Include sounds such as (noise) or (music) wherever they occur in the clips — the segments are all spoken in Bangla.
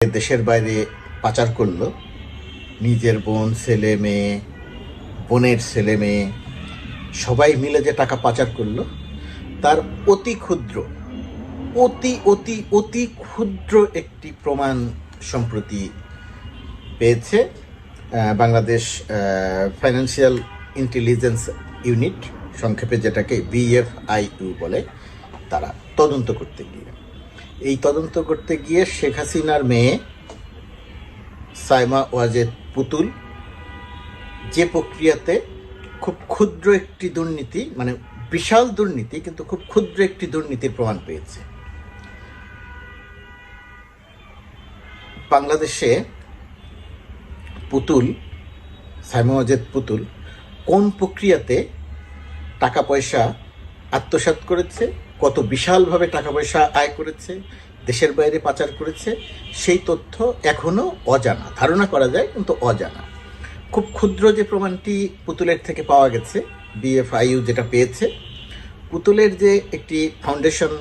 দেশের বাইরে পাচার করল, নিজের বোন, ছেলে, মেয়ে, বোনের ছেলে, মেয়ে, সবাই মিলে যে টাকা পাচার করল, তার অতি ক্ষুদ্র, অতি অতি অতি ক্ষুদ্র একটি প্রমাণ সম্প্রতি পেয়েছে বাংলাদেশ ফাইন্যান্সিয়াল ইন্টেলিজেন্স ইউনিট সংক্ষেপে যেটাকে বিএফআইইউ বলে, তারা তদন্ত করতে গিয়ে। এই তদন্ত করতে গিয়ে শেখ হাসিনার মেয়ে সাইমা ওয়াজেদ পুতুল যে প্রক্রিয়াতে খুব ক্ষুদ্র একটি দুর্নীতি মানে বিশাল দুর্নীতি, কিন্তু খুব ক্ষুদ্র একটি দুর্নীতির প্রমাণ পেয়েছে। বাংলাদেশে পুতুল, সাইমা ওয়াজেদ পুতুল কোন প্রক্রিয়াতে টাকা পয়সা আত্মসাৎ করেছে? কত বিশালভাবে টাকা পয়সা আয় করেছে, দেশের বাইরে পাচার করেছে, সেই তথ্য এখনও অজানা। ধারণা করা যায় কিন্তু অজানা। খুব ক্ষুদ্র যে প্রমাণটি পুতুলের থেকে পাওয়া গেছে বিএফআইইউ যেটা পেয়েছে, পুতুলের যে একটি ফাউন্ডেশন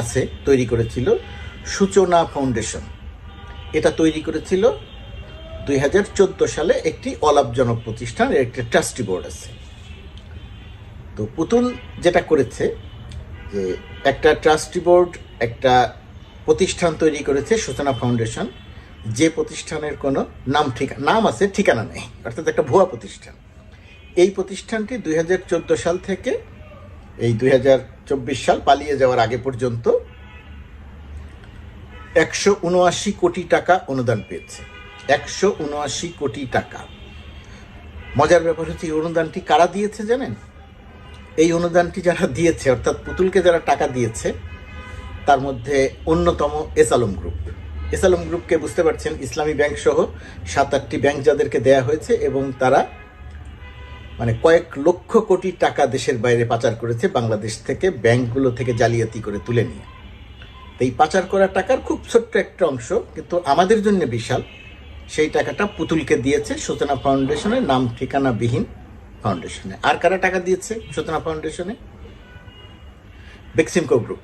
আছে তৈরি করেছিল, সূচনা ফাউন্ডেশন এটা তৈরি করেছিল দুই হাজার চোদ্দ সালে একটি অলাভজনক প্রতিষ্ঠান, এর একটি ট্রাস্টি বোর্ড আছে। তো পুতুল যেটা করেছে যে একটা ট্রাস্টি বোর্ড, একটা প্রতিষ্ঠান তৈরি করেছে সূচনা ফাউন্ডেশন। যে প্রতিষ্ঠানের কোনো নাম ঠিকানা নাম আছে, ঠিকানা নেই, অর্থাৎ একটা ভুয়া প্রতিষ্ঠান। এই প্রতিষ্ঠানটি দুই হাজার চোদ্দ সাল থেকে এই দুই হাজার চব্বিশ সাল পালিয়ে যাওয়ার আগে পর্যন্ত একশো উনআশি কোটি টাকা অনুদান পেয়েছে। একশো উনআশি কোটি টাকা। মজার ব্যাপার হচ্ছে এই অনুদানটি কারা দিয়েছে জানেন? এই অনুদানটি যারা দিয়েছে, অর্থাৎ পুতুলকে যারা টাকা দিয়েছে, তার মধ্যে অন্যতম S Alam group. S Alam গ্রুপকে বুঝতে পারছেন, ইসলামী ব্যাংক সহ সাত আটটি ব্যাংক যাদেরকে দেয়া হয়েছে এবং তারা মানে কয়েক লক্ষ কোটি টাকা দেশের বাইরে পাচার করেছে বাংলাদেশ থেকে, ব্যাংকগুলো থেকে জালিয়াতি করে তুলে নিয়ে। তো এই পাচার করা টাকার খুব ছোট্ট একটা অংশ, কিন্তু আমাদের জন্য বিশাল। সেই টাকাটা পুতুলকে দিয়েছে সূচনা ফাউন্ডেশনের নাম ঠিকানাবিহীন। ফাউন্ডেশনে আর কারা টাকা দিয়েছে? সূচনা ফাউন্ডেশনে বেক্সিমকো গ্রুপ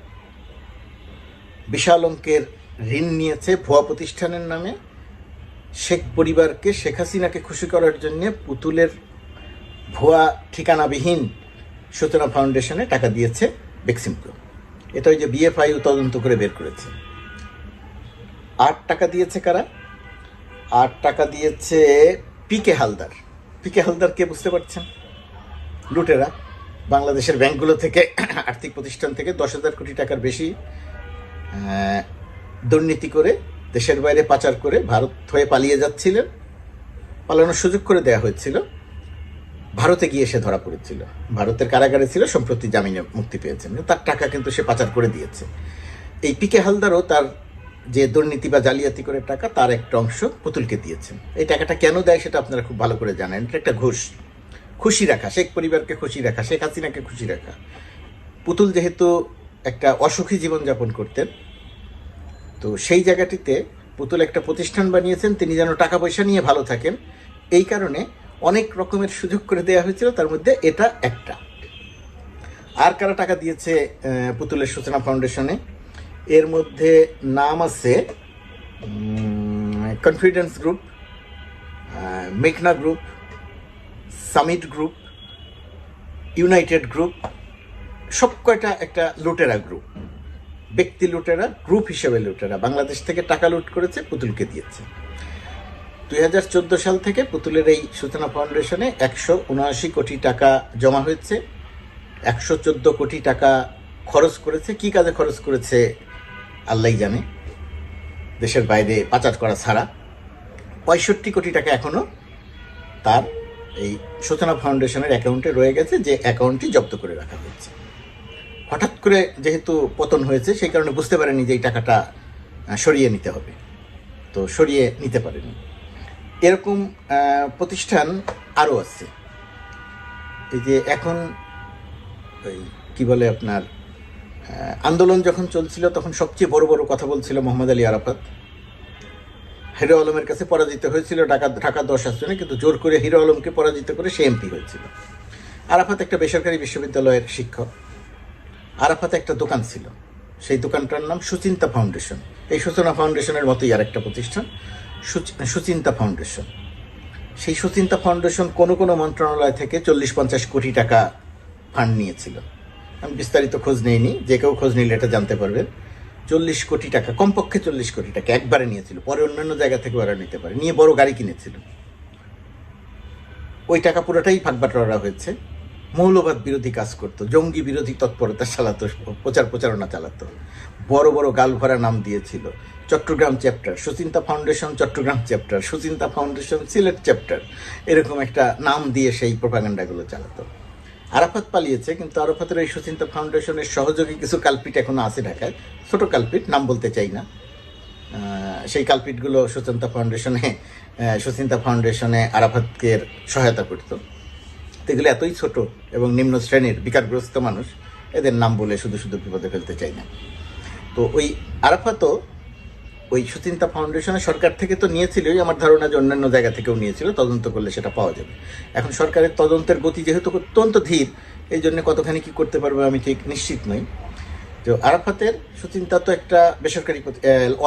বিশাল অঙ্কের ঋণ নিয়েছে ভুয়া প্রতিষ্ঠানের নামে। শেখ পরিবারকে, শেখ হাসিনাকে খুশি করার জন্য পুতুলের ভুয়া ঠিকানাবিহীন সূচনা ফাউন্ডেশনে টাকা দিয়েছে বেক্সিমকো এটা ওই যে বিএফআইউ তদন্ত করে বের করেছে। আট টাকা দিয়েছে কারা? আট টাকা দিয়েছে পিকে হালদার। পিকে হালদার কে বুঝতে পারছেন? লুটেরা। বাংলাদেশের ব্যাংকগুলো থেকে (clears throat) আর্থিক প্রতিষ্ঠান থেকে দশ হাজার কোটি টাকার বেশি দুর্নীতি করে দেশের বাইরে পাচার করে ভারত হয়ে পালিয়ে যাচ্ছিলেন। পালানোর সুযোগ করে দেয়া হয়েছিল। ভারতে গিয়ে সে ধরা পড়েছিল। ভারতের কারাগারে ছিল, সম্প্রতি জামিনে মুক্তি পেয়েছেন। তার টাকা কিন্তু সে পাচার করে দিয়েছে। এই পিকে হালদারও তার যে দুর্নীতি বা জালিয়াতি করে টাকা, তার একটা অংশ পুতুলকে দিয়েছেন। এই টাকাটা কেন দেয় সেটা আপনারা খুব ভালো করে জানেন। এটা একটা ঘুষ। খুশি রাখা। শেখ পরিবারকে খুশি রাখা, শেখ হাসিনাকে খুশি রাখা। পুতুল যেহেতু একটা অসুখী জীবনযাপন করতেন, তো সেই জায়গাটিতে পুতুল একটা প্রতিষ্ঠান বানিয়েছেন, তিনি যেন টাকা পয়সা নিয়ে ভালো থাকেন। এই কারণে অনেক রকমের সুযোগ করে দেওয়া হয়েছিল, তার মধ্যে এটা একটা। আর কারা টাকা দিয়েছে পুতুলের সূচনা ফাউন্ডেশনে? এর মধ্যে নাম আছে কনফিডেন্স গ্রুপ মেঘনা group summit group united group সব কয়টা একটা লুটেরা গ্রুপ ব্যক্তি লুটেরা গ্রুপ হিসেবে লুটেরা। বাংলাদেশ থেকে টাকা লুট করেছে, পুতুলকে দিয়েছে। দুই হাজার চোদ্দ সাল থেকে পুতুলের এই সূচনা ফাউন্ডেশনে একশো উনআশি কোটি টাকা জমা হয়েছে, একশো চোদ্দ কোটি টাকা খরচ করেছে। কি কাজে খরচ করেছে? আল্লাহ জানে। দেশের বাইরে পাচার করা ছাড়া পঁয়ষট্টি কোটি টাকা এখনও তার এই সূচনা ফাউন্ডেশনের অ্যাকাউন্টে রয়ে গেছে, যে অ্যাকাউন্টটি জব্দ করে রাখা হয়েছে। হঠাৎ করে যেহেতু পতন হয়েছে, সেই কারণে বুঝতে পারেনি যে এই টাকাটা সরিয়ে নিতে হবে। তো সরিয়ে নিতে পারেনি। এরকম প্রতিষ্ঠান আরও আছে। এই যে এখন ওই কি বলে আপনার আন্দোলন যখন চলছিল, তখন সবচেয়ে বড় বড় কথা বলছিল মোহাম্মদ আলী আরাফাত। হিরো আলমের কাছে পরাজিত হয়েছিল, ঢাকা ঢাকা দশ আসনে, কিন্তু জোর করে হিরো আলমকে পরাজিত করে সে এমপি হয়েছিল। আরাফাত একটা বেসরকারি বিশ্ববিদ্যালয়ের শিক্ষক। আরাফাতে একটা দোকান ছিল। সেই দোকানটার নাম সুচিন্তা ফাউন্ডেশন। এই সূচনা ফাউন্ডেশনের মতোই আর একটা প্রতিষ্ঠান, সুচ- সুচিন্তা ফাউন্ডেশন। সেই সুচিন্তা ফাউন্ডেশন কোনো কোনো মন্ত্রণালয় থেকে চল্লিশ পঞ্চাশ কোটি টাকা ফান্ড নিয়েছিল। আমি বিস্তারিত খোঁজ নিইনি, যে কেউ খোঁজ নিলে এটা জানতে পারবেন। চল্লিশ কোটি টাকা, কমপক্ষে চল্লিশ কোটি টাকা একবারে নিয়েছিল, পরে অন্যান্য জায়গা থেকে ওরা নিতে পারে। নিয়ে বড় গাড়ি কিনেছিল। ওই টাকা পুরোটাই ভাগবাটোয়ারা হয়েছে। মৌলবাদ বিরোধী কাজ করতো, জঙ্গি বিরোধী তৎপরতা চালাতো, প্রচার প্রচারণা চালাতো। বড় বড় গাল ভরা নাম দিয়েছিল, Chattogram chapter, Suchinta foundation Chattogram chapter, Suchinta foundation Sylhet chapter, এরকম একটা নাম দিয়ে সেই প্রপাগান্ডাগুলো চালাতো। আরাফাত পালিয়েছে, কিন্তু আরাফাতের এই সুচিন্তা ফাউন্ডেশনের সহযোগী কিছু কালপিট এখনও আছে ঢাকায়। ছোট কালপিট, নাম বলতে চাই না। সেই কালপিটগুলো সুচিন্তা ফাউন্ডেশনে সুচিন্তা ফাউন্ডেশনে আরাফাতকে সহায়তা করতো। এগুলো এতই ছোট এবং নিম্ন শ্রেণির বিকারগ্রস্ত মানুষ, এদের নাম বলে শুধু শুধু বিপদে ফেলতে চাই না। তো ওই আরাফাতও ওই সুচিন্তা ফাউন্ডেশনে সরকার থেকে তো নিয়েছিলই, আমার ধারণা যে অন্যান্য জায়গা থেকেও নিয়েছিল, তদন্ত করলে সেটা পাওয়া যাবে। এখন সরকারের তদন্তের গতি যেহেতু অত্যন্ত ধীর, এই জন্য কতখানি কি করতে পারবে আমি ঠিক নিশ্চিত নই। তো আরাফাতের সুচিন্তা তো একটা বেসরকারি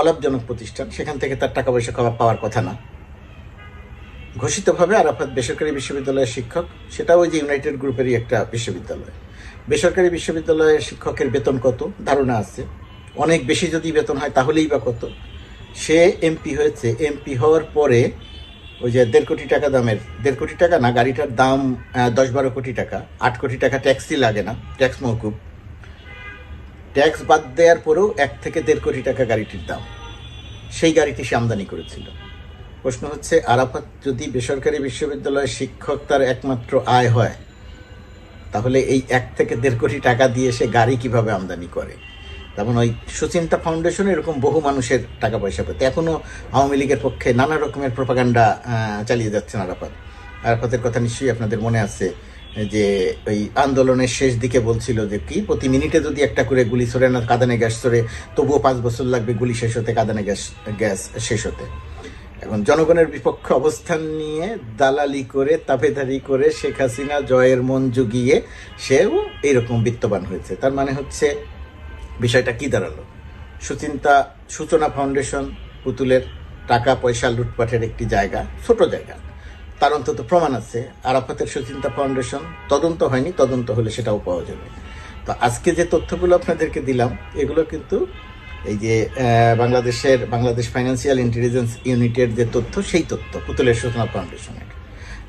অলাভজনক প্রতিষ্ঠান, সেখান থেকে তার টাকা পয়সা খাওয়া পাওয়ার কথা না। ঘোষিতভাবে আরাফাত বেসরকারি বিশ্ববিদ্যালয়ের শিক্ষক, সেটাও ওই যে ইউনাইটেড গ্রুপেরই একটা বিশ্ববিদ্যালয়। বেসরকারি বিশ্ববিদ্যালয়ের শিক্ষকের বেতন কত? ধারণা আছে। অনেক বেশি যদি বেতন হয় তাহলেই বা কত? সে এমপি হয়েছে। এমপি হওয়ার পরে ওই যে দেড় কোটি টাকা দামের, দেড় কোটি টাকা না, গাড়িটার দাম দশ বারো কোটি টাকা, আট কোটি টাকা ট্যাক্সই লাগে না, ট্যাক্স মৌকুব। ট্যাক্স বাদ দেওয়ার পরেও এক থেকে দেড় কোটি টাকা গাড়িটির দাম। সেই গাড়িটি সে আমদানি করেছিল। প্রশ্ন হচ্ছে, আরাফাত যদি বেসরকারি বিশ্ববিদ্যালয়ের শিক্ষক তার একমাত্র আয় হয়, তাহলে এই এক থেকে দেড় কোটি টাকা দিয়ে সে গাড়ি কীভাবে আমদানি করে? তেমন ওই সুচিন্তা ফাউন্ডেশন এরকম বহু মানুষের টাকা পয়সা পেতে। এখনও আওয়ামী লীগের পক্ষে নানা রকমের প্রপাগান্ডা চালিয়ে যাচ্ছেন আরাফাত। আরাফাতের কথা নিশ্চয়ই আপনাদের মনে আছে, যে ওই আন্দোলনের শেষ দিকে বলছিল যে কি, প্রতি মিনিটে যদি একটা করে গুলি ছড়ে না, কাদানে গ্যাস ছড়ে, তবুও পাঁচ বছর লাগবে গুলি শেষ হতে, কাদানে গ্যাস গ্যাস শেষ হতে। এখন জনগণের বিপক্ষে অবস্থান নিয়ে দালালি করে তাপেদারি করে শেখ হাসিনা জয়ের মন জুগিয়ে সেও এইরকম বিত্তবান হয়েছে। তার মানে হচ্ছে বিষয়টা কি দাঁড়াল? সুচিন্তা সূচনা ফাউন্ডেশন পুতুলের টাকা, পয়সা লুটপাটের একটি জায়গা, ছোট জায়গা। তার অন্তত প্রমাণ আছে। আরাফাতের সুচিন্তা ফাউন্ডেশন তদন্ত হয়নি, তদন্ত হলে সেটাও পাওয়া যাবে। তো আজকে যে তথ্যগুলো আপনাদেরকে দিলাম, এগুলো কিন্তু এই যে বাংলাদেশের, বাংলাদেশ ফাইন্যান্সিয়াল ইন্টেলিজেন্স ইউনিটের যে তথ্য, সেই তথ্য, পুতুলের সূচনা ফাউন্ডেশনের।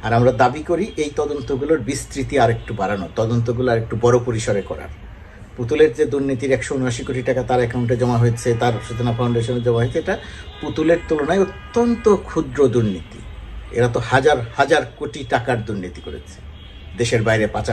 আর আমরা দাবি করি, এই তদন্তগুলোর বিস্তৃতি আর একটু বাড়ানো, তদন্তগুলো আর একটু বড় পরিসরে করার। পুতুলের যে দুর্নীতির একশো উনআশি কোটি টাকা তার অ্যাকাউন্টে জমা হয়েছে, তার সূচনা ফাউন্ডেশনে জমা হয়েছে, এটা পুতুলের তুলনায় অত্যন্ত ক্ষুদ্র দুর্নীতি। এরা তো হাজার হাজার কোটি টাকার দুর্নীতি করেছে। দেশের বাইরে পাচার